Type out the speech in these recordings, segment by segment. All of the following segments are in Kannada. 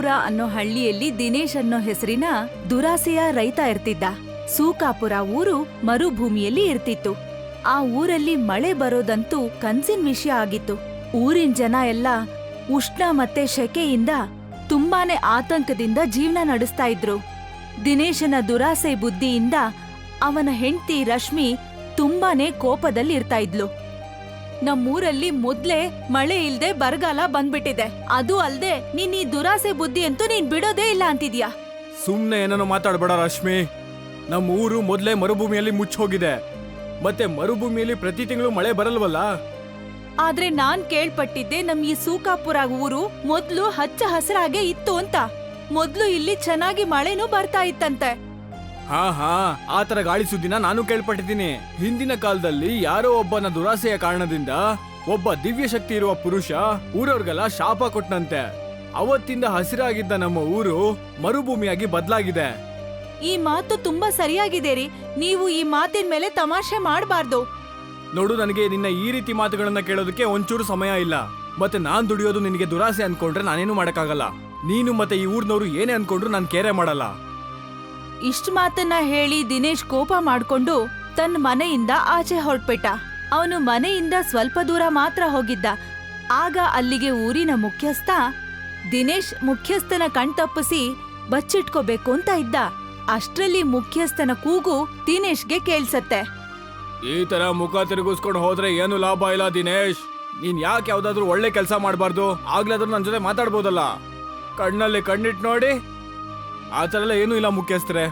ಸೂಕಾಪುರ ಅನ್ನೋ ಹಳ್ಳಿಯಲ್ಲಿ ದಿನೇಶ್ ಅನ್ನೋ ಹೆಸರಿನ ದುರಾಸೆಯ ರೈತ ಇರ್ತಿದ್ದ. ಸೂಕಾಪುರ ಊರು ಮರುಭೂಮಿಯಲ್ಲಿ ಇರ್ತಿತ್ತು. ಆ ಊರಲ್ಲಿ ಮಳೆ ಬರೋದಂತೂ ಕನ್ಸಿನ್ ವಿಷಯ ಆಗಿತ್ತು. ಊರಿನ ಜನ ಎಲ್ಲ ಉಷ್ಣ ಮತ್ತೆ ಶೆಕೆಯಿಂದ ತುಂಬಾನೇ ಆತಂಕದಿಂದ ಜೀವನ ನಡೆಸ್ತಾ ಇದ್ರು. ದಿನೇಶನ ದುರಾಸೆ ಬುದ್ಧಿಯಿಂದ ಅವನ ಹೆಂಡತಿ ರಶ್ಮಿ ತುಂಬಾನೇ ಕೋಪದಲ್ಲಿ ಇರ್ತಾ ಇದ್ಲು. ನಮ್ಮೂರಲ್ಲಿ ಮೊದ್ಲೇ ಮಳೆ ಇಲ್ದೆ ಬರಗಾಲ ಬಂದ್ಬಿಟ್ಟಿದೆ. ಅದು ಅಲ್ದೆ ನೀನ್ ಈ ದುರಾಸೆ ಬುದ್ಧಿ ಅಂತೂ ನೀನ್ ಬಿಡೋದೇ ಇಲ್ಲ ಅಂತಿದ್ಯಾ? ಸುಮ್ನೆ ಏನೋ ಮಾತಾಡ್ಬೇಡ ರಶ್ಮಿ. ನಮ್ಮ ಊರು ಮೊದ್ಲೇ ಮರುಭೂಮಿಯಲ್ಲಿ ಮುಚ್ಚೋಗಿದೆ ಮತ್ತೆ ಮರುಭೂಮಿಯಲ್ಲಿ ಪ್ರತಿ ತಿಂಗಳು ಮಳೆ ಬರಲ್ವಲ್ಲ? ಆದ್ರೆ ನಾನ್ ಕೇಳ್ಪಟ್ಟಿದ್ದೆ ನಮ್ ಈ ಸೂಕಾಪುರ ಊರು ಮೊದ್ಲು ಹಚ್ಚ ಹಸಿರಾಗೆ ಇತ್ತು ಅಂತ. ಮೊದ್ಲು ಇಲ್ಲಿ ಚೆನ್ನಾಗಿ ಮಳೆನೂ ಬರ್ತಾ ಇತ್ತಂತೆ. ಹಾ ಹಾ ಆ ತರ ಗಾಳಿ ಸುದ್ದಿನ ನಾನು ಕೇಳ್ಪಟ್ಟಿದ್ದೀನಿ. ಹಿಂದಿನ ಕಾಲದಲ್ಲಿ ಯಾರೋ ಒಬ್ಬನ ದುರಾಸೆಯ ಕಾರಣದಿಂದ ಒಬ್ಬ ದಿವ್ಯ ಶಕ್ತಿ ಇರುವ ಪುರುಷ ಊರವ್ರಿಗೆಲ್ಲ ಶಾಪ ಕೊಟ್ಟನಂತೆ ಅವತ್ತಿಂದ ಹಸಿರಾಗಿದ್ದ ನಮ್ಮ ಊರು ಮರುಭೂಮಿಯಾಗಿ ಬದಲಾಗಿದೆ. ಈ ಮಾತು ತುಂಬಾ ಸರಿಯಾಗಿದೆ ರೀ. ನೀವು ಈ ಮಾತಿನ ಮೇಲೆ ತಮಾಷೆ ಮಾಡಬಾರ್ದು. ನೋಡು ನನಗೆ ನಿನ್ನ ಈ ರೀತಿ ಮಾತುಗಳನ್ನ ಕೇಳೋದಕ್ಕೆ ಒಂಚೂರು ಸಮಯ ಇಲ್ಲ. ಮತ್ತೆ ನಾನ್ ದುಡಿಯೋದು ನಿನಗೆ ದುರಾಸೆ ಅನ್ಕೊಂಡ್ರೆ ನಾನೇನು ಮಾಡಕ್ಕಾಗಲ್ಲ. ನೀನು ಮತ್ತೆ ಈ ಊರ್ನವ್ರು ಏನೇ ಅನ್ಕೊಂಡ್ರು ನಾನು ಕೇರೆ ಮಾಡಲ್ಲ. ಇಷ್ಟ್ ಮಾತನ್ನ ಹೇಳಿ ದಿನೇಶ್ ಕೋಪ ಮಾಡ್ಕೊಂಡು ತನ್ನ ಮನೆಯಿಂದ ಆಚೆ ಹೊರಟ್ಬಿಟ್ಟ. ಅವನು ಮನೆಯಿಂದ ಸ್ವಲ್ಪ ದೂರ ಮಾತ್ರ ಹೋಗಿದ್ದ. ಆಗ ಅಲ್ಲಿಗೆ ಊರಿನ ಮುಖ್ಯಸ್ಥ ದಿನೇಶ್ ಮುಖ್ಯಸ್ಥನ ಕಣ್ತಪ್ಪಿಸಿ ಬಚ್ಚಿಟ್ಕೋಬೇಕು ಅಂತ ಇದ್ದ. ಅಷ್ಟರಲ್ಲಿ ಮುಖ್ಯಸ್ಥನ ಕೂಗು ದಿನೇಶ್ಗೆ ಕೇಳ್ಸತ್ತೆ. ಈ ತರ ಮುಖ ತಿರುಗಿಸ್ಕೊಂಡು ಹೋದ್ರೆ ಏನು ಲಾಭ ಇಲ್ಲ ದಿನೇಶ್? ನೀನ್ ಯಾಕೆ ಯಾವ್ದಾದ್ರು ಒಳ್ಳೆ ಕೆಲಸ ಮಾಡಬಾರ್ದು? ಆಗ್ಲಾದ್ರೂ ನನ್ನ ಜೊತೆ ಮಾತಾಡ್ಬೋದಲ್ಲ? ಕಣ್ಣಲ್ಲಿ ಕಣ್ಣಿಟ್ ನೋಡಿ ಆ ಥರ ಎಲ್ಲ ಏನೂ ಇಲ್ಲ ಮುಖ್ಯಸ್ಥರೆ.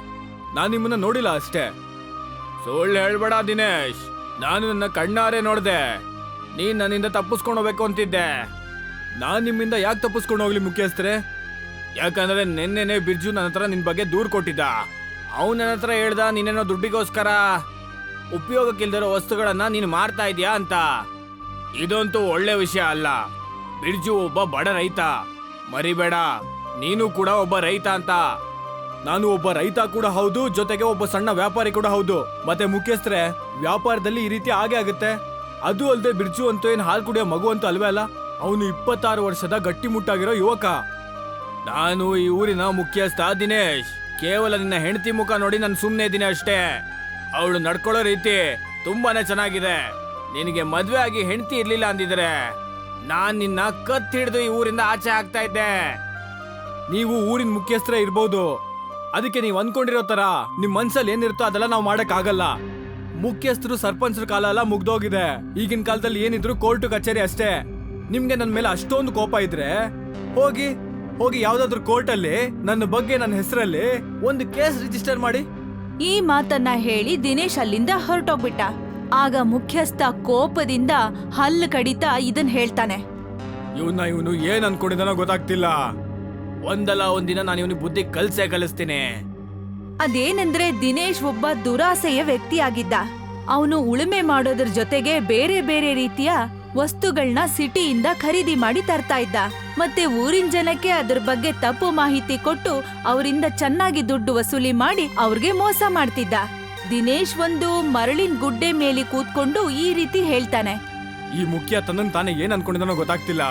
ನಾನು ನಿಮ್ಮನ್ನ ನೋಡಿಲ್ಲ ಅಷ್ಟೇ. ಸುಳ್ಳು ಹೇಳ್ಬೇಡ ದಿನೇಶ್. ನಾನು ನನ್ನ ಕಣ್ಣಾರೆ ನೋಡಿದೆ. ನೀನ್ ನನ್ನಿಂದ ತಪ್ಪಿಸ್ಕೊಂಡು ಹೋಗ್ಬೇಕು ಅಂತಿದ್ದೆ. ನಾನು ನಿಮ್ಮಿಂದ ಯಾಕೆ ತಪ್ಪಿಸ್ಕೊಂಡು ಹೋಗ್ಲಿ ಮುಖ್ಯಸ್ಥರೆ? ಯಾಕಂದ್ರೆ ನಿನ್ನೆನೆ ಬಿರ್ಜು ನನ್ನ ಹತ್ರ ನಿನ್ ಬಗ್ಗೆ ದೂರು ಕೊಟ್ಟಿದ್ದ. ಅವನು ನನ್ನ ಹತ್ರ ಹೇಳ್ದ ನೀನೇನೋ ದುಡ್ಡಿಗೋಸ್ಕರ. ಉಪಯೋಗಕ್ಕಿಲ್ದಿರೋ ವಸ್ತುಗಳನ್ನ ನೀನು ಮಾರ್ತಾ ಇದೀಯಾ ಅಂತ. ಇದಂತೂ ಒಳ್ಳೆ ವಿಷಯ ಅಲ್ಲ. ಬಿರ್ಜು ಒಬ್ಬ ಬಡ ರೈತ. ಮರಿಬೇಡ. ನೀನು ಕೂಡ ಒಬ್ಬ ರೈತ ಅಂತ. ನಾನು ಒಬ್ಬ ರೈತ ಕೂಡ ಹೌದು, ಜೊತೆಗೆ ಒಬ್ಬ ಸಣ್ಣ ವ್ಯಾಪಾರಿ ಕೂಡ ಹೌದು. ಮತ್ತೆ ಮುಖ್ಯಸ್ಥರೇ, ವ್ಯಾಪಾರದಲ್ಲಿ ಈ ರೀತಿ ಆಗೇ ಆಗುತ್ತೆ. ಅದು ಅಲ್ಲದೆ ಬಿರ್ಜು ಅಂತೂ ಏನು ಹಾಲು ಕುಡಿಯೋ ಮಗು ಅಂತೂ ಅಲ್ವೇ ಅಲ್ಲ. ಅವನು ಇಪ್ಪತ್ತಾರು ವರ್ಷದ ಗಟ್ಟಿಮುಟ್ಟಾಗಿರೋ ಯುವಕ. ನಾನು ಈ ಊರಿನ ಮುಖ್ಯಸ್ಥ ದಿನೇಶ್. ಕೇವಲ ನಿನ್ನ ಹೆಂಡತಿ ಮುಖ ನೋಡಿ ನಾನು ಸುಮ್ಮನೆ ಇದ್ದೀನಿ ಅಷ್ಟೇ. ಅವಳು ನಡ್ಕೊಳ್ಳೋ ರೀತಿ ತುಂಬಾನೇ ಚೆನ್ನಾಗಿದೆ. ನಿನಗೆ ಮದುವೆ ಆಗಿ ಹೆಂಡತಿ ಇರಲಿಲ್ಲ ಅಂದಿದ್ರೆ ನಾನು ನಿನ್ನ ಕತ್ತಿ ಹಿಡಿದು ಈ ಊರಿಂದ ಆಚೆ ಆಗ್ತಾ ಇದ್ದೆ. ನೀವು ಊರಿನ ಮುಖ್ಯಸ್ಥರೇ ಇರ್ಬೋದು. ಅದಕ್ಕೆ ನೀವು ಅನ್ಕೊಂಡಿರೋ ತರ ನಿಮ್ ಮನ್ಸಲ್ಲಿ ಏನಿರುತ್ತೋ ಅದೆಲ್ಲ ನಾವು ಮಾಡಕ್ ಆಗಲ್ಲ ಮುಖ್ಯಸ್ಥರು ಸರ್ಪಂಚರ ಕಾಲ ಎಲ್ಲ ಮುಗ್ದೋಗಿದೆ. ಈಗಿನ ಕಾಲದಲ್ಲಿ ಏನಿದ್ರು ಕೋರ್ಟ್ ಕಚೇರಿ ಅಷ್ಟೇ. ನಿಮ್ಗೆ ನನ್ನ ಮೇಲೆ ಅಷ್ಟೊಂದು ಕೋಪ ಇದ್ರೆ ಹೋಗಿ ಹೋಗಿ ಯಾವ್ದಾದ್ರು ಕೋರ್ಟ್ ಅಲ್ಲಿ ನನ್ನ ಬಗ್ಗೆ ನನ್ನ ಹೆಸರಲ್ಲಿ ಒಂದು ಕೇಸ್ ರಿಜಿಸ್ಟರ್ ಮಾಡಿ. ಈ ಮಾತನ್ನ ಹೇಳಿ ದಿನೇಶ್ ಅಲ್ಲಿಂದ ಹೊರಟೋಗ್ಬಿಟ್ಟ. ಆಗ ಮುಖ್ಯಸ್ಥ ಕೋಪದಿಂದ ಹಲ್ಲು ಕಡಿತಾ ಇದನ್ ಹೇಳ್ತಾನೆ. ಇವನ್ನ ಇವನು ಏನ್ ಅನ್ಕೊಂಡಿದ್ದಾನೋ ಗೊತ್ತಾಗ್ತಿಲ್ಲ. ಒಂದಲ್ಲ ಒಂದಿನ ನಾನು ಇವನಿಗೆ ಬುದ್ಧಿ ಕಲ್ಸೇ ಕಲಿಸ್ತೀನಿ. ಅದೇನೆಂದ್ರೆ ದಿನೇಶ್ ಒಬ್ಬ ದುರಾಸೆಯ ವ್ಯಕ್ತಿಯಾಗಿದ್ದ. ಅವನು ಉಳುಮೆ ಮಾಡೋದ್ರ ಜೊತೆಗೆ ಬೇರೆ ಬೇರೆ ರೀತಿಯ ವಸ್ತುಗಳನ್ನ ಸಿಟಿಯಿಂದ ಖರೀದಿ ಮಾಡಿ ತರ್ತಾ ಇದ್ದ. ಮತ್ತೆ ಊರಿನ ಜನಕ್ಕೆ ಅದ್ರ ಬಗ್ಗೆ ತಪ್ಪು ಮಾಹಿತಿ ಕೊಟ್ಟು ಅವರಿಂದ ಚೆನ್ನಾಗಿ ದುಡ್ಡು ವಸೂಲಿ ಮಾಡಿ ಅವ್ರಿಗೆ ಮೋಸ ಮಾಡ್ತಿದ್ದ. ದಿನೇಶ್ ಒಂದು ಮರಳಿನ ಗುಡ್ಡೆ ಮೇಲೆ ಕೂತ್ಕೊಂಡು ಈ ರೀತಿ ಹೇಳ್ತಾನೆ. ಈ ಮುಖ್ಯ ತನ್ನ ತಾನೇ ಏನ್ ಅನ್ಕೊಂಡಿದ್ದಾನೋ ಗೊತ್ತಾಗ್ತಿಲ್ಲ.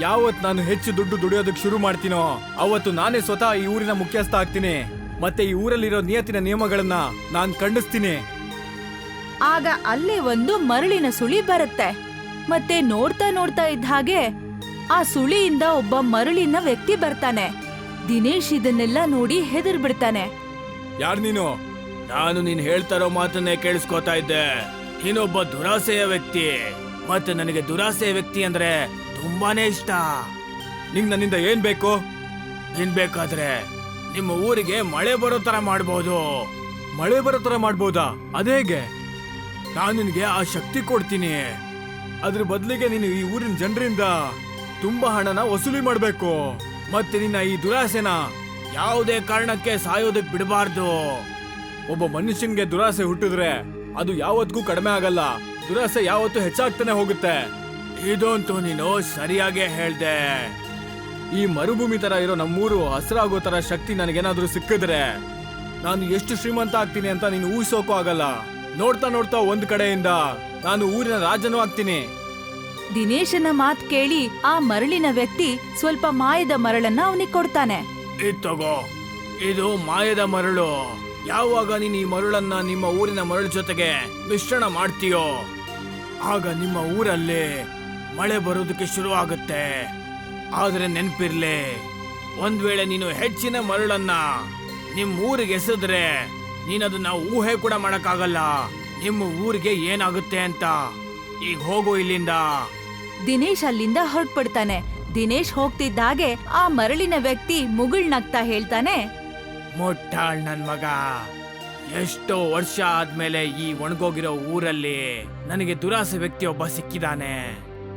ಯಾವತ್ ನಾನು ಹೆಚ್ಚು ದುಡ್ಡು ದುಡಿಯೋದಕ್ಕೆ ಶುರು ಮಾಡ್ತೀನೋ ಅವತ್ತು ನಾನೇ ಸ್ವತಃ ಈ ಊರಿನ ಮುಖ್ಯಸ್ಥ ಆಗ್ತೀನಿ. ಮತ್ತೆ ಈ ಊರಲ್ಲಿರೋ ನಿಯತಿನ ನಿಯಮಗಳನ್ನ ನಾನು ಖಂಡಿಸ್ತೀನಿ. ಆಗ ಅಲ್ಲೇ ಒಂದು ಮರಳಿನ ಸುಳಿ ಬರುತ್ತೆ. ಮತ್ತೆ ನೋಡ್ತಾ ನೋಡ್ತಾ ಇದ್ದ ಹಾಗೆ ಆ ಸುಳಿಯಿಂದ ಒಬ್ಬ ಮರಳಿನ ವ್ಯಕ್ತಿ ಬರ್ತಾನೆ. ದಿನೇಶ್ ಇದನ್ನೆಲ್ಲ ನೋಡಿ ಹೆದರ್ ಬಿಡ್ತಾನೆ. ಯಾರ್ ನೀನು? ನಾನು ನೀನ್ ಹೇಳ್ತಾರೋ ಮಾತನ್ನೇ ಕೇಳಿಸ್ಕೊತಾ ಇದ್ದೆ. ನೀನೊಬ್ಬ ದುರಾಸೆಯ ವ್ಯಕ್ತಿ. ಮತ್ತೆ ನನಗೆ ದುರಾಸೆಯ ವ್ಯಕ್ತಿ ಅಂದ್ರೆ ತುಂಬಾನೇ ಇಷ್ಟ. ನಿಂಗೆ ನನ್ನಿಂದ ಏನ್ ಬೇಕು? ನಿನ್ ಬೇಕಾದ್ರೆ ನಿಮ್ಮ ಊರಿಗೆ ಮಳೆ ಬರೋ ತರ ಮಾಡ್ಬೋದು. ಮಳೆ ಬರೋ ತರ ಮಾಡ್ಬೋದಾ? ಅದೇಗೆ? ನಾನು ನಿನಗೆ ಆ ಶಕ್ತಿ ಕೊಡ್ತೀನಿ. ಅದ್ರ ಬದಲಿಗೆ ನೀನು ಈ ಊರಿನ ಜನರಿಂದ ತುಂಬಾ ಹಣನ ವಸೂಲಿ ಮಾಡ್ಬೇಕು. ಮತ್ತೆ ನಿನ್ನ ಈ ದುರಾಸೆನ ಯಾವುದೇ ಕಾರಣಕ್ಕೆ ಸಾಯೋದಕ್ಕೆ ಬಿಡಬಾರ್ದು. ಒಬ್ಬ ಮನುಷ್ಯನ್ಗೆ ದುರಾಸೆ ಹುಟ್ಟಿದ್ರೆ ಅದು ಯಾವತ್ತಿಗೂ ಕಡಿಮೆ ಆಗಲ್ಲ. ದುರಾಸೆ ಯಾವತ್ತೂ ಹೆಚ್ಚಾಗ್ತಾನೆ ಹೋಗುತ್ತೆ. ಇದಂತೂ ನೀನು ಸರಿಯಾಗೇ ಹೇಳ್ದೆ. ಈ ಮರುಭೂಮಿ ತರ ಇರೋ ನಮ್ಮೂರು ಹಸಿರಾಗೋ ತರ ಶಕ್ತಿ ನನಗೇನಾದ್ರೂ ಸಿಕ್ಕಿದ್ರೆ ನಾನು ಎಷ್ಟು ಶ್ರೀಮಂತ ಆಗ್ತೀನಿ ಅಂತ ನೀನು ಊಹಿಸೋಕೂ ಆಗಲ್ಲ. ನೋಡ್ತಾ ನೋಡ್ತಾ ಒಂದ್ ಕಡೆಯಿಂದ ನಾನು ಊರಿನ ರಾಜನೂ ಆಗ್ತೀನಿ. ದಿನೇಶನ ಮಾತ್ ಕೇಳಿ ಆ ಮರಳಿನ ವ್ಯಕ್ತಿ ಸ್ವಲ್ಪ ಮಾಯದ ಮರಳನ್ನ ಅವನಿಗೆ ಕೊಡ್ತಾನೆ. ಇದ್ ತಗೋ ಇದು ಮಾಯದ ಮರಳು. ಯಾವಾಗ ನೀನು ಈ ಮರಳನ್ನ ನಿಮ್ಮ ಊರಿನ ಮರಳು ಜೊತೆಗೆ ಮಿಶ್ರಣ ಮಾಡ್ತೀಯೋ ಆಗ ನಿಮ್ಮ ಊರಲ್ಲಿ ಮಳೆ ಬರೋದಕ್ಕೆ ಶುರು ಆಗುತ್ತೆ ಆದ್ರೆ ನೆನ್ಪಿರ್ಲಿ ಒಂದ್ ವೇಳೆ ನೀನು ಹೆಚ್ಚಿನ ಮರಳನ್ನ ನಿಮ್ ಊರಿಗೆ ಎಸೆದ್ರೆ ನೀನದನ್ನ ಊಹೆ ಕೂಡ ಮಾಡಕ್ಕಾಗಲ್ಲ. ನಿಮ್ಮ ಊರಿಗೆ ಏನಾಗುತ್ತೆ ಅಂತ ಈಗ ಹೋಗು ಇಲ್ಲಿಂದ. ದಿನೇಶ್ ಅಲ್ಲಿಂದ ಹೊರಟ್ಬಿಡ್ತಾನೆ. ದಿನೇಶ್ ಹೋಗ್ತಿದ್ದ ಹಾಗೆ ಆ ಮರಳಿನ ವ್ಯಕ್ತಿ ಮುಗುಳ್ನಗ್ತಾ ಹೇಳ್ತಾನೆ. ಮುಟ್ಟಾಳ್ ನನ್ ಮಗ ಎಷ್ಟೋ ವರ್ಷ ಆದ್ಮೇಲೆ ಈ ಒಣಗೋಗಿರೋ ಊರಲ್ಲಿ ನನಗೆ ದುರಾಸೆ ವ್ಯಕ್ತಿ ಒಬ್ಬ ಸಿಕ್ಕಿದಾನೆ.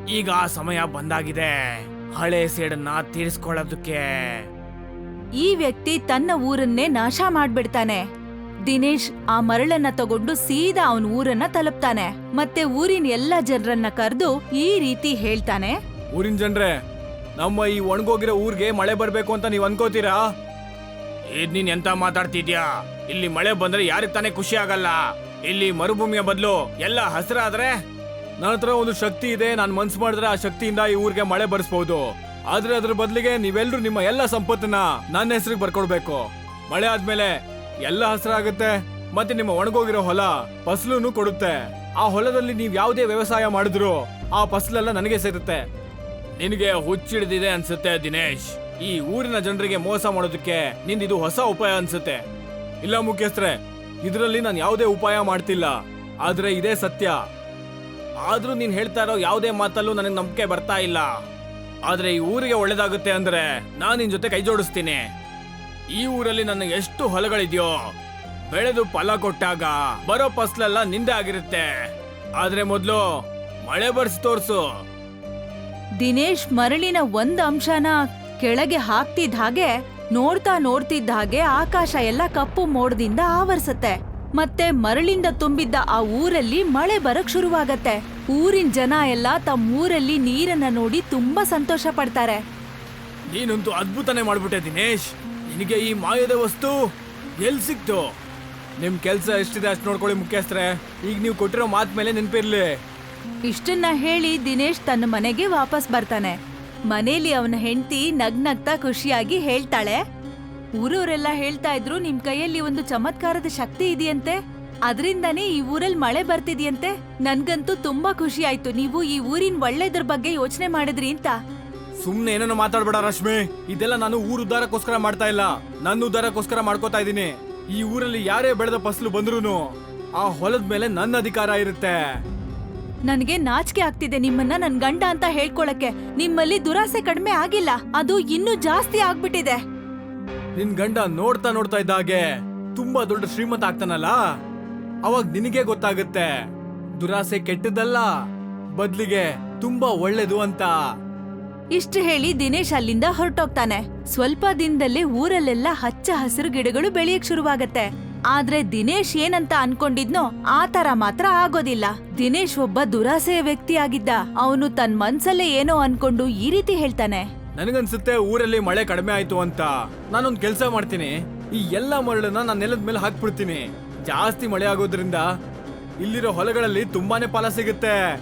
ಈಗ ಆ ಸಮಯ ಬಂದಾಗಿದೆ. ಹಳೆ ಸೇಡನ್ನ ತೀರಿಸ್ಕೊಳ್ಳೋದಕ್ಕೆ. ಈ ವ್ಯಕ್ತಿ ತನ್ನ ಊರನ್ನೇ ನಾಶ ಮಾಡ್ಬಿಡ್ತಾನೆ. ದಿನೇಶ್ ಆ ಮರಳನ್ನ ತಗೊಂಡು ಸೀದಾ ಅವನ ಊರನ್ನ ತಲುಪ್ತಾನೆ. ಮತ್ತೆ ಊರಿನ ಎಲ್ಲ ಜನರನ್ನ ಕರೆದು ಈ ರೀತಿ ಹೇಳ್ತಾನೆ. ಊರಿನ ಜನರೇ ನಮ್ಮ ಈ ಒಣಗೋಗಿರೋ ಊರಿಗೆ ಮಳೆ ಬರ್ಬೇಕು ಅಂತ ನೀವ್ ಅನ್ಕೋತೀರಾ? ಇದ್ ನೀನ್ ಎಂತ ಮಾತಾಡ್ತಿದ್ಯಾ? ಇಲ್ಲಿ ಮಳೆ ಬಂದ್ರೆ ಯಾರಿಗ್ ತಾನೇ ಖುಷಿ ಆಗಲ್ಲ. ಇಲ್ಲಿ ಮರುಭೂಮಿಯ ಬದಲು ಎಲ್ಲ ಹಸಿರಾದ್ರೆ ನನ್ನ ಹತ್ರ ಒಂದು ಶಕ್ತಿ ಇದೆ. ನಾನು ಮನ್ಸು ಮಾಡಿದ್ರೆ ಆ ಶಕ್ತಿಯಿಂದ ಈ ಊರಿಗೆ ಮಳೆ ಬರ್ಸ್ಬಹುದು ಆದ್ರೆ ಅದ್ರ ಬದಲಿಗೆ ನೀವೆಲ್ಲರೂ ನಿಮ್ಮ ಎಲ್ಲ ಸಂಪತ್ತನ್ನ ನನ್ನ ಹೆಸರಿಗೆ ಬರ್ಕೊಡ್ಬೇಕು. ಮಳೆ ಆದ್ಮೇಲೆ ಎಲ್ಲ ಹಸ್ರಾಗುತ್ತೆ. ಮತ್ತೆ ನಿಮ್ಮ ಒಣಗೋಗಿರೋ ಹೊಲ ಫಸಲುನು ಕೊಡುತ್ತೆ. ಆ ಹೊಲದಲ್ಲಿ ನೀವು ಯಾವುದೇ ವ್ಯವಸಾಯ ಮಾಡಿದ್ರು ಆ ಫಸಲೆಲ್ಲ ನನಗೆ ಸೇರುತ್ತೆ. ನಿನಗೆ ಹುಚ್ಚಿಡಿದಿದೆ ಅನ್ಸುತ್ತೆ ದಿನೇಶ್. ಈ ಊರಿನ ಜನರಿಗೆ ಮೋಸ ಮಾಡೋದಕ್ಕೆ ನಿಂದಿದು ಹೊಸ ಉಪಾಯ ಅನ್ಸುತ್ತೆ. ಇಲ್ಲ ಮುಖ್ಯಸ್ಥರೇ, ಇದರಲ್ಲಿ ನಾನು ಯಾವುದೇ ಉಪಾಯ ಮಾಡ್ತಿಲ್ಲ. ಆದ್ರೆ ಇದೇ ಸತ್ಯ. ಆದ್ರೂ ನೀನ್ ಹೇಳ್ತಾ ಇರೋ ಯಾವುದೇ ಮಾತಲ್ಲೂ ನನಗೆ ನಂಬಿಕೆ ಬರ್ತಾ ಇಲ್ಲ. ಆದ್ರೆ ಈ ಊರಿಗೆ ಒಳ್ಳೇದಾಗುತ್ತೆ ಅಂದ್ರೆ ನಾನು ನಿನ್ ಜೊತೆ ಕೈ ಜೋಡಿಸ್ತೀನಿ. ಈ ಊರಲ್ಲಿ ನನಗೆ ಎಷ್ಟು ಹೊಲಗಳಿದೆಯೋ, ಬೆಳೆದು ಫಲ ಕೊಟ್ಟಾಗ ಬರೋ ಫಸ್ಲೆಲ್ಲ ನಿಂದೆ ಆಗಿರುತ್ತೆ. ಆದ್ರೆ ಮೊದ್ಲು ಮಳೆ ಬರ್ಸಿ ತೋರ್ಸು. ದಿನೇಶ್ ಮರಳಿನ ಒಂದ್ ಅಂಶನ ಕೆಳಗೆ ಹಾಕ್ತಿದ್ದ ಹಾಗೆ ನೋಡ್ತಾ ನೋಡ್ತಿದ್ದ ಹಾಗೆ ಆಕಾಶ ಎಲ್ಲ ಕಪ್ಪು ಮೋಡದಿಂದ ಆವರಿಸತ್ತೆ. ಮತ್ತೆ ಮರಳಿಂದ ತುಂಬಿದ್ದ ಆ ಊರಲ್ಲಿ ಮಳೆ ಬರಕ್ ಶುರುವಾಗತ್ತೆ. ಊರಿನ ಜನ ಎಲ್ಲ ತಮ್ಮ ಊರಲ್ಲಿ ನೀರನ್ನ ನೋಡಿ ತುಂಬಾ ಸಂತೋಷ ಪಡ್ತಾರೆ. ನೀನಂತೂ ಅದ್ಭುತನೇ ಮಾಡ್ಬಿಟ್ಟೆ ದಿನೇಶ್. ನಿನಗೆ ಈ ಮಾಯದ ವಸ್ತು ಎಲ್ ಸಿಕ್ತು? ನಿಮ್ ಕೆಲ್ಸ ಎಷ್ಟಿದೆ ಅಷ್ಟು ನೋಡ್ಕೊಳ್ಳಿ ಮುಖ್ಯಸ್ಥರೇ. ಈಗ ನೀವು ಕೊಟ್ಟಿರೋ ಮಾತ್ ಮೇಲೆ ನೆನಪಿರ್ಲಿ. ಇಷ್ಟನ್ನ ಹೇಳಿ ದಿನೇಶ್ ತನ್ನ ಮನೆಗೆ ವಾಪಸ್ ಬರ್ತಾನೆ. ಮನೇಲಿ ಅವನ ಹೆಂಡತಿ ನಗ್ನಗ್ತಾ ಖುಷಿಯಾಗಿ ಹೇಳ್ತಾಳೆ. ಊರವರೆಲ್ಲ ಹೇಳ್ತಾ ಇದ್ರು ನಿಮ್ ಕೈಯಲ್ಲಿ ಒಂದು ಚಮತ್ಕಾರದ ಶಕ್ತಿ ಇದೆಯಂತೆ? ಅದರಿಂದಾನೇ ಈ ಊರಲ್ಲಿ ಮಳೆ ಬರ್ತಿದೆಯಂತೆ? ನನ್ಗಂತೂ ತುಂಬಾ ಖುಷಿ ಆಯ್ತು. ನೀವು ಈ ಊರಿನ ಒಳ್ಳೇದ್ರ ಬಗ್ಗೆ ಯೋಚನೆ ಮಾಡಿದ್ರಿ ಅಂತ. ಸುಮ್ನೆ ಏನೋ ಮಾತಾಡ್ಬೇಡ ರಶ್ಮಿ. ಇದೆಲ್ಲ ನಾನು ಊರು ಉದ್ದಾರಕ್ಕೋಸ್ಕರ ಮಾಡ್ತಾ ಇಲ್ಲ. ನನ್ನ ಉದ್ದಾರಕ್ಕೋಸ್ಕರ ಮಾಡ್ಕೋತಾ ಇದ್ದೀನಿ. ಈ ಊರಲ್ಲಿ ಯಾರೇ ಬೆಳೆದ ಫಸಲು ಬಂದ್ರೂನು ಆ ಹೊಲದ ಮೇಲೆ ನನ್ನ ಅಧಿಕಾರ ಇರುತ್ತೆ. ನನಗೆ ನಾಚಿಕೆ ಆಗ್ತಿದೆ ನಿಮ್ಮನ್ನ ನನ್ ಗಂಡ ಅಂತ ಹೇಳ್ಕೊಳಕ್ಕೆ. ನಿಮ್ಮಲ್ಲಿ ದುರಾಸೆ ಕಡಿಮೆ ಆಗಿಲ್ಲ. ಅದು ಇನ್ನೂ ಜಾಸ್ತಿ ಆಗ್ಬಿಟ್ಟಿದೆ. ನಿನ್ ಗಂಡ ನೋಡ್ತಾ ನೋಡ್ತಾ ಇದ್ದ ಹಾಗೆ ತುಂಬಾ ದೊಡ್ಡ ಶ್ರೀಮಂತ ಆಗ್ತಾನಲ್ಲ? ಅವಾಗ ನಿನಗೆ ಗೊತ್ತಾಗುತ್ತೆ. ದುರಾಸೆ ಕೆಟ್ಟದಲ್ಲ ಬದ್ಲಿಗೆ ತುಂಬಾ ಒಳ್ಳೇದು ಅಂತ. ಇಷ್ಟು ಹೇಳಿ ದಿನೇಶ್ ಅಲ್ಲಿಂದ ಹೊರಟೋಗ್ತಾನೆ. ಸ್ವಲ್ಪ ದಿನದಲ್ಲೇ ಊರಲ್ಲೆಲ್ಲ ಹಚ್ಚ ಹಸಿರು ಗಿಡಗಳು ಬೆಳೆಯಕ್ ಶುರುವಾಗತ್ತೆ. ಆದ್ರೆ ದಿನೇಶ್ ಏನಂತ ಅನ್ಕೊಂಡಿದ್ನೋ ಆ ತರ ಮಾತ್ರ ಆಗೋದಿಲ್ಲ. ದಿನೇಶ್ ಒಬ್ಬ ದುರಾಸೆಯ ವ್ಯಕ್ತಿ ಆಗಿದ್ದ ಅವನು ತನ್ ಮನ್ಸಲ್ಲೇ ಏನೋ ಅನ್ಕೊಂಡು ಈ ರೀತಿ ಹೇಳ್ತಾನೆ. ನನಗನ್ಸುತ್ತೆ ಊರಲ್ಲಿ ಮಳೆ ಕಡಿಮೆ ಆಯ್ತು ಅಂತ. ನಾನೊಂದು ಕೆಲಸ ಮಾಡ್ತೀನಿ. ಈ ಎಲ್ಲಾ ಮರಳನ್ನ ನಾನು ನೆಲದ ಮೇಲೆ ಹಾಕ್ಬಿಡ್ತೀನಿ. ಜಾಸ್ತಿ ಮಳೆ ಆಗೋದ್ರಿಂದ ಇಲ್ಲಿರೋ ಹೊಲಗಳಲ್ಲಿ ತುಂಬಾನೇ ಫಲ ಸಿಗುತ್ತೆ.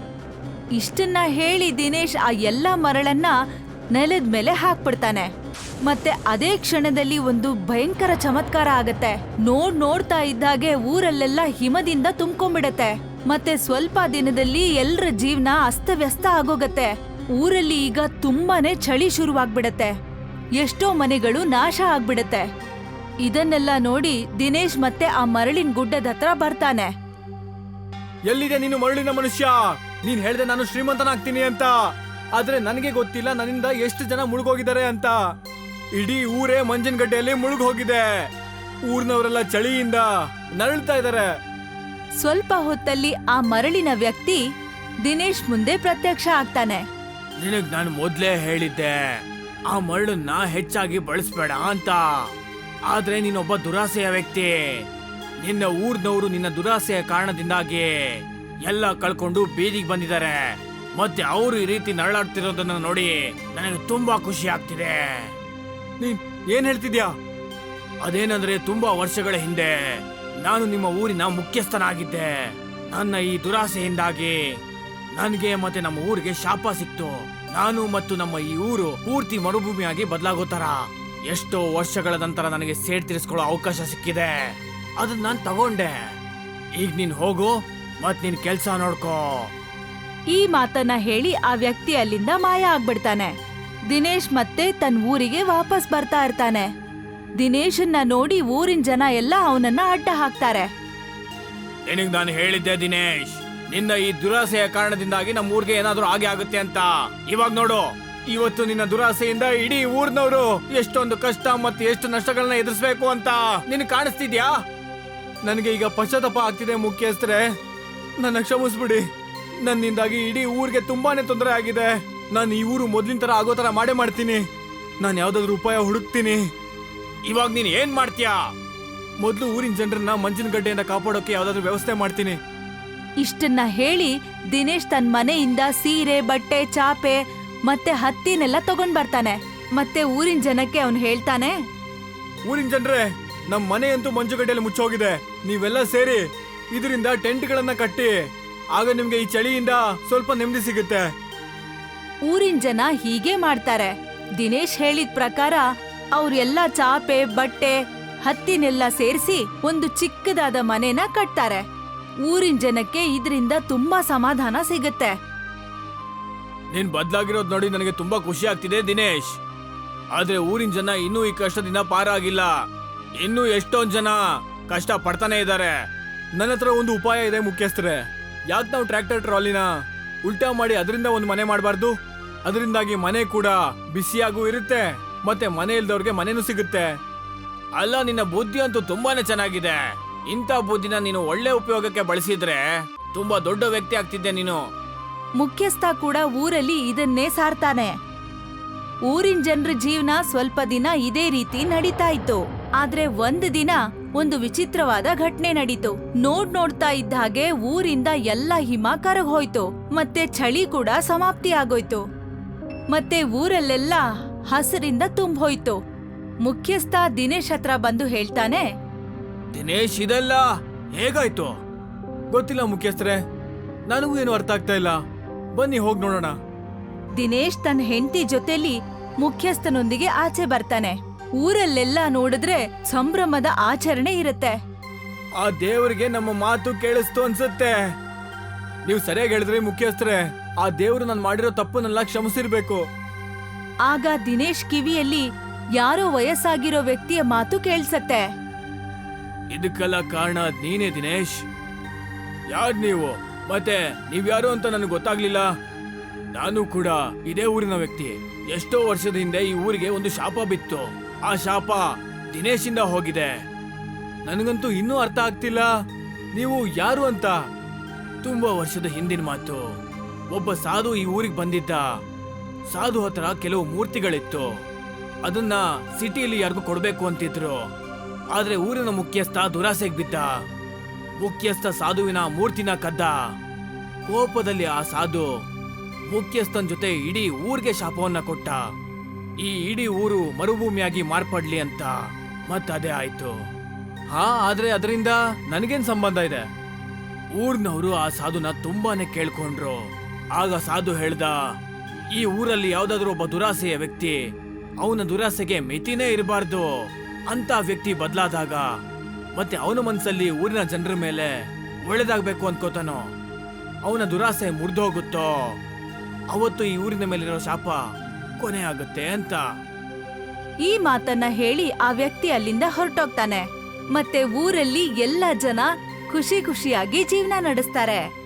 ಇಷ್ಟನ್ನ ಹೇಳಿ ದಿನೇಶ್ ಆ ಎಲ್ಲಾ ಮರಳನ್ನ ನೆಲದ ಮೇಲೆ ಹಾಕ್ಬಿಡ್ತಾನೆ. ಮತ್ತೆ ಅದೇ ಕ್ಷಣದಲ್ಲಿ ಒಂದು ಭಯಂಕರ ಚಮತ್ಕಾರ ಆಗತ್ತೆ. ನೋಡ್ ನೋಡ್ತಾ ಇದ್ದಾಗೆ ಊರಲ್ಲೆಲ್ಲ ಹಿಮದಿಂದ ತುಂಬ್ಕೊಂಡ್ಬಿಡತ್ತೆ. ಮತ್ತೆ ಸ್ವಲ್ಪ ದಿನದಲ್ಲಿ ಎಲ್ರ ಜೀವನ ಅಸ್ತವ್ಯಸ್ತ ಆಗೋಗತ್ತೆ. ಊರಲ್ಲಿ ಈಗ ತುಂಬಾನೇ ಚಳಿ ಶುರುವಾಗ್ಬಿಡತ್ತೆ. ಎಷ್ಟೋ ಮನೆಗಳು ನಾಶ ಆಗ್ಬಿಡತ್ತೆ. ಇದನ್ನೆಲ್ಲ ನೋಡಿ ದಿನೇಶ್ ಮತ್ತೆ ಆ ಮರಳಿನ ಗುಡ್ಡದ ಹತ್ರ ಬರ್ತಾನೆ. ಎಲ್ಲಿದೆ ನೀನು ಮರಳಿನ ಮನುಷ್ಯ? ನೀನ್ ಹೇಳ್ದೆ ನಾನು ಶ್ರೀಮಂತನಾಗ್ತೀನಿ ಅಂತ. ಆದ್ರೆ ನನಗೆ ಗೊತ್ತಿಲ್ಲ ನನ್ನಿಂದ ಎಷ್ಟು ಜನ ಮುಳುಗೋಗಿದ್ದಾರೆ ಅಂತ. ಇಡೀ ಊರೇ ಮಂಜಿನ ಗಡ್ಡೆಯಲ್ಲಿ ಮುಳುಗ್ ಹೋಗಿದೆ ಊರ್ನವರೆಲ್ಲ ಚಳಿಯಿಂದ ನರಳ್ತಾ ಇದ್ದಾರೆ ಸ್ವಲ್ಪ ಹೊತ್ತಲ್ಲಿ ಆ ಮರಳಿನ ವ್ಯಕ್ತಿ ದಿನೇಶ್ ಮುಂದೆ ಪ್ರತ್ಯಕ್ಷ ಆಗ್ತಾನೆ. ನಿನಗ್ ನಾನು ಮೊದ್ಲೇ ಹೇಳಿದ್ದೆ, ಆ ಮರಳನ್ನ ಹೆಚ್ಚಾಗಿ ಬಳಸ್ಬೇಡ ಅಂತ. ಆದ್ರೆ ನೀನೊಬ್ಬ ದುರಾಸೆಯ ವ್ಯಕ್ತಿ. ನಿನ್ನ ಊರ್ನವರು ನಿನ್ನ ದುರಾಸೆಯ ಕಾರಣದಿಂದಾಗಿ ಎಲ್ಲ ಕಳ್ಕೊಂಡು ಬೀದಿಗೆ ಬಂದಿದ್ದಾರೆ. ಮತ್ತೆ ಅವರು ಈ ರೀತಿ ನರಳಾಡ್ತಿರೋದನ್ನ ನೋಡಿ ನನಗೆ ತುಂಬಾ ಖುಷಿ ಆಗ್ತಿದೆ. ನೀನ್ ಏನ್ ಹೇಳ್ತಿದ್ಯಾ? ಅದೇನಂದ್ರೆ ತುಂಬಾ ವರ್ಷಗಳ ಹಿಂದೆ ನಾನು ನಿಮ್ಮ ಊರಿನ ಮುಖ್ಯಸ್ಥನಾಗಿದ್ದೆ. ನನ್ನ ಈ ದುರಾಸೆಯಿಂದಾಗಿ ನನಗೆ ಮತ್ತೆ ನಮ್ಮ ಊರಿಗೆ ಶಾಪ ಸಿಕ್ತು. ನಾನು ಮತ್ತು ನಮ್ಮ ಈ ಊರು ಪೂರ್ತಿ ಮರುಭೂಮಿಯಾಗಿ ಬದಲಾಗೋ ತರ ಎಷ್ಟೋ ವರ್ಷಗಳ ನಂತರ ನನಗೆ ಸೇಡ್ ತೀರಿಸ್ಕೊಳ್ಳೋ ಅವಕಾಶ ಸಿಕ್ಕಿದೆ. ಅದನ್ನ ನಾನು ತಗೊಂಡೆ. ಈಗ ನೀನ್ ಹೋಗು ಮತ್ ನಿನ್ ಕೆಲ್ಸ ನೋಡ್ಕೋ. ಈ ಮಾತನ್ನ ಹೇಳಿ ಆ ವ್ಯಕ್ತಿ ಅಲ್ಲಿಂದ ಮಾಯ ಆಗ್ಬಿಡ್ತಾನೆ. ದಿನೇಶ್ ಮತ್ತೆ ತನ್ನ ಊರಿಗೆ ವಾಪಸ್ ಬರ್ತಾ ಇರ್ತಾನೆ. ದಿನೇಶನ್ನ ನೋಡಿ ಊರಿನ ಜನ ಎಲ್ಲ ಅವನನ್ನ ಅಡ್ಡ ಹಾಕ್ತಾರೆ. ನಿನಗ್ ನಾನು ಹೇಳಿದ್ದೆ ದಿನೇಶ್. ನಿನ್ನ ಈ ದುರಾಸೆಯ ಕಾರಣದಿಂದಾಗಿ ನಮ್ಮ ಊರಿಗೆ ಏನಾದರೂ ಹಾಗೆ ಆಗುತ್ತೆ ಅಂತ. ಇವಾಗ ನೋಡು, ಇವತ್ತು ನಿನ್ನ ದುರಾಸೆಯಿಂದ ಇಡೀ ಊರ್ನವರು ಎಷ್ಟೊಂದು ಕಷ್ಟ ಮತ್ತೆ ಎಷ್ಟು ನಷ್ಟಗಳನ್ನ ಎದುರಿಸಬೇಕು ಅಂತ ನಿನ್ ಕಾಣಿಸ್ತಿದ್ಯಾ? ನನಗೆ ಈಗ ಪಶ್ಚಾತ್ತಾಪ ಆಗ್ತಿದೆ ಮುಖ್ಯಸ್ಥರೆ. ನನ್ನ ಕ್ಷಮಿಸ್ಬಿಡಿ. ನನ್ನಿಂದಾಗಿ ಇಡೀ ಊರಿಗೆ ತುಂಬಾನೇ ತೊಂದರೆ ಆಗಿದೆ. ನಾನು ಈ ಊರು ಮೊದ್ಲಿನ ತರ ಆಗೋ ತರ ಮಾಡೇ ಮಾಡ್ತೀನಿ. ನಾನು ಯಾವ್ದಾದ್ರು ಉಪಾಯ ಹುಡುಕ್ತೀನಿ. ಇವಾಗ ನೀನ್ ಏನ್ ಮಾಡ್ತೀಯಾ? ಮೊದಲು ಊರಿನ ಜನರನ್ನ ಮಂಜಿನ ಗಡ್ಡೆಯಿಂದ ಕಾಪಾಡೋಕೆ ಯಾವ್ದಾದ್ರು ವ್ಯವಸ್ಥೆ ಮಾಡ್ತೀನಿ. ಇಷ್ಟನ್ನ ಹೇಳಿ ದಿನೇಶ್ ತನ್ನ ಮನೆಯಿಂದ ಸೀರೆ ಬಟ್ಟೆ ಚಾಪೆ ಮತ್ತೆ ಹತ್ತಿನೆಲ್ಲ ತಗೊಂಡ್ ಬರ್ತಾನೆ. ಮತ್ತೆ ಊರಿನ ಜನಕ್ಕೆ ಅವನು ಹೇಳ್ತಾನೆ ಊರಿನ ಜನರೇ ನಮ್ ಮನೆಯಂತೂ ಮಂಜುಗಡ್ಡೆಯಲ್ಲಿ ಮುಚ್ಚೋಗಿದೆ. ನೀವೆಲ್ಲ ಸೇರಿ ಇದರಿಂದ ಟೆಂಟ್ಗಳನ್ನ ಕಟ್ಟಿ ಆಗ ನಿಮ್ಗೆ ಈ ಚಳಿಯಿಂದ ಸ್ವಲ್ಪ ನೆಮ್ಮದಿ ಸಿಗುತ್ತೆ. ಊರಿನ ಜನ ಹೀಗೆ ಮಾಡ್ತಾರೆ. ದಿನೇಶ್ ಹೇಳಿದ ಪ್ರಕಾರ ಅವ್ರೆಲ್ಲ ಚಾಪೆ ಬಟ್ಟೆ ಹತ್ತಿನೆಲ್ಲ ಸೇರಿಸಿ ಒಂದು ಚಿಕ್ಕದಾದ ಮನೆನ ಕಟ್ತಾರೆ. ಊರಿನ ಜನಕ್ಕೆ ಇದರಿಂದ ತುಂಬಾ ಸಮಾಧಾನ ಸಿಗುತ್ತೆ. ನೀನ್ ಬದ್ಲಾಗಿರೋದ್ ನೋಡಿ ನನಗೆ ತುಂಬಾ ಖುಷಿ ಆಗ್ತಿದೆ, ದಿನೇಶ್. ಆದ್ರೆ ಊರಿನ ಜನ ಇನ್ನೂ ಈ ಕಷ್ಟದಿಂದ ಪಾರಾಗಿಲ್ಲ. ಇನ್ನೂ ಎಷ್ಟೊಂದ್ ಜನ ಕಷ್ಟ ಪಡ್ತಾನೆ ಇದ್ದಾರೆ. ನನ್ನ ಹತ್ರ ಒಂದು ಉಪಾಯ ಇದೆ, ಮುಖ್ಯಸ್ಥರೆ. ಯಾಕೆ ನಾವು ಟ್ರ್ಯಾಕ್ಟರ್ ಟ್ರಾಲಿನ ಉಲ್ಟಾ ಮಾಡಿ ಅದರಿಂದ ಒಂದು ಮನೆ ಮಾಡಬಾರ್ದು? ಅದರಿಂದಾಗಿ ಮನೆ ಕೂಡ ಬಿಸಿಯಾಗೂ ಇರುತ್ತೆ, ಮತ್ತೆ ಮನೆ ಇಲ್ದವ್ರಿಗೆ ಮನೆನೂ ಸಿಗುತ್ತೆ. ಅಲ್ಲ, ನಿನ್ನ ಬುದ್ಧಿ ಅಂತೂ ತುಂಬಾನೇ ಚೆನ್ನಾಗಿದೆ. ಇಂಥ ಬುದ್ಧಿನ ನೀನು ಒಳ್ಳೆ ಉಪಯೋಗಕ್ಕೆ ಬಳಸಿದ್ರೆ ತುಂಬಾ ದೊಡ್ಡ ವ್ಯಕ್ತಿ ಆಗ್ತಿದ್ದೆ ನೀನು. ಮುಖ್ಯಸ್ಥ ಕೂಡ ಊರಲ್ಲಿ ಇದನ್ನೇ ಸಾರ್ತಾನೆ. ಊರಿನ ಜನರ ಜೀವನ ಸ್ವಲ್ಪ ದಿನ ಇದೇ ರೀತಿ ನಡೀತಾ ಇತ್ತು. ಆದ್ರೆ ಒಂದ್ ದಿನ ಒಂದು ವಿಚಿತ್ರವಾದ ಘಟನೆ ನಡೀತು. ನೋಡ್ ನೋಡ್ತಾ ಇದ್ದ ಹಾಗೆ ಊರಿಂದ ಎಲ್ಲ ಹಿಮ ಕರಗ್ ಹೋಯ್ತು. ಮತ್ತೆ ಚಳಿ ಕೂಡ ಸಮಾಪ್ತಿ ಆಗೋಯ್ತು. ಮತ್ತೆ ಊರಲ್ಲೆಲ್ಲ ಹಸಿರಿಂದ ತುಂಬ ಹೋಯ್ತು ಮುಖ್ಯಸ್ಥ ದಿನೇಶ್ ಹತ್ರ ಬಂದು ಹೇಳ್ತಾನೆ ದಿನೇಶ್ ಇದೆಲ್ಲ ಹೇಗಾಯ್ತು? ಗೊತ್ತಿಲ್ಲ ಮುಖ್ಯಸ್ಥರೇ. ನನಗೂ ಏನು ಅರ್ಥ ಆಗ್ತಾ ಇಲ್ಲ. ಬನ್ನಿ ಹೋಗಿ ನೋಡೋಣ. ದಿನೇಶ್ ತನ್ನ ಹೆಂಡತಿ ಜೊತೆಲಿ ಮುಖ್ಯಸ್ಥನೊಂದಿಗೆ ಆಚೆ ಬರ್ತಾನೆ. ಊರಲ್ಲೆಲ್ಲ ನೋಡಿದ್ರೆ ಸಂಭ್ರಮದ ಆಚರಣೆ ಇರುತ್ತೆ. ಆ ದೇವರಿಗೆ ನಮ್ಮ ಮಾತು ಕೇಳಿಸ್ತು ಅನ್ಸುತ್ತೆ. ನೀವು ಸರಿಯಾಗಿ ಹೇಳಿದ್ರಿ ಮುಖ್ಯಸ್ಥರೇ. ಆ ದೇವರು ನಾನು ಮಾಡಿರೋ ತಪ್ಪನ್ನೆಲ್ಲ ಕ್ಷಮಿಸಿರ್ಬೇಕು. ಆಗ ದಿನೇಶ್ ಕಿವಿಯಲ್ಲಿ ಯಾರೋ ವಯಸ್ಸಾಗಿರೋ ವ್ಯಕ್ತಿಯ ಮಾತು ಕೇಳ್ಸತ್ತೆ. ಇದಕ್ಕೆಲ್ಲ ಕಾರಣ ನೀನೇ ದಿನೇಶ್. ಯಾರು ನೀವು? ಮತ್ತೆ ನೀವ್ಯಾರು ಅಂತ ನನಗೆ ಗೊತ್ತಾಗ್ಲಿಲ್ಲ. ನಾನು ಕೂಡ ಇದೇ ಊರಿನ ವ್ಯಕ್ತಿ. ಎಷ್ಟೋ ವರ್ಷದ ಹಿಂದೆ ಈ ಊರಿಗೆ ಒಂದು ಶಾಪ ಬಿತ್ತು. ಆ ಶಾಪ ದಿನೇಶಿಂದ ಹೋಗಿದೆ. ನನಗಂತೂ ಇನ್ನೂ ಅರ್ಥ ಆಗ್ತಿಲ್ಲ. ನೀವು ಯಾರು ಅಂತ? ತುಂಬಾ ವರ್ಷದ ಹಿಂದಿನ ಮಾತು. ಒಬ್ಬ ಸಾಧು ಈ ಊರಿಗೆ ಬಂದಿದ್ದ. ಸಾಧು ಹತ್ರ ಕೆಲವು ಮೂರ್ತಿಗಳಿತ್ತು. ಅದನ್ನ ಸಿಟಿಯಲ್ಲಿ ಯಾರಿಗೂ ಕೊಡ್ಬೇಕು ಅಂತಿದ್ರು. ಆದ್ರೆ ಊರಿನ ಮುಖ್ಯಸ್ಥ ದುರಾಸೆಗೆ ಬಿದ್ದ. ಮುಖ್ಯಸ್ಥ ಸಾಧುವಿನ ಮೂರ್ತಿನ ಕದ್ದ. ಕೋಪದಲ್ಲಿ ಆ ಸಾಧು ಮುಖ್ಯಸ್ಥನ ಜೊತೆ ಇಡೀ ಊರಿಗೆ ಶಾಪವನ್ನ ಕೊಟ್ಟ. ಈ ಇಡೀ ಊರು ಮರುಭೂಮಿಯಾಗಿ ಮಾರ್ಪಡ್ಲಿ ಅಂತ. ಮತ್ತದೇ ಆಯ್ತು. ಹಾ, ಆದ್ರೆ ಅದರಿಂದ ನನಗೇನ್ ಸಂಬಂಧ ಇದೆ? ಊರ್ನವರು ಆ ಸಾಧುನ ತುಂಬಾನೇ ಕೇಳ್ಕೊಂಡ್ರು. ಆಗ ಸಾಧು ಹೇಳ್ದ, ಈ ಊರಲ್ಲಿ ಯಾವ್ದಾದ್ರು ಒಬ್ಬ ದುರಾಸೆಯ ವ್ಯಕ್ತಿ, ಅವನ ದುರಾಸೆಗೆ ಮಿತಿನೇ ಇರಬಾರ್ದು. ಅಂತ ವ್ಯಕ್ತಿ ಬದಲಾದಾಗ ಮತ್ತೆ ಅವನ ಮನಸ್ಸಲ್ಲಿ ಊರಿನ ಜನರ ಮೇಲೆ ಒಳ್ಳೇದಾಗಬೇಕು ಅನ್ಕೋತಾನೋ? ಅವನ ದುರಾಸೆ ಮುರಿದೋಗುತ್ತೋ? ಅವತ್ತು ಈ ಊರಿನ ಮೇಲಿರೋ ಶಾಪ ಕೊನೆ ಆಗುತ್ತೆ ಅಂತ. ಈ ಮಾತನ್ನ ಹೇಳಿ ಆ ವ್ಯಕ್ತಿ ಅಲ್ಲಿಂದ ಹೊರಟೋಗ್ತಾನೆ. ಮತ್ತೆ ಊರಲ್ಲಿ ಎಲ್ಲ ಜನ ಖುಷಿ ಖುಷಿಯಾಗಿ ಜೀವನ ನಡೆಸ್ತಾರೆ.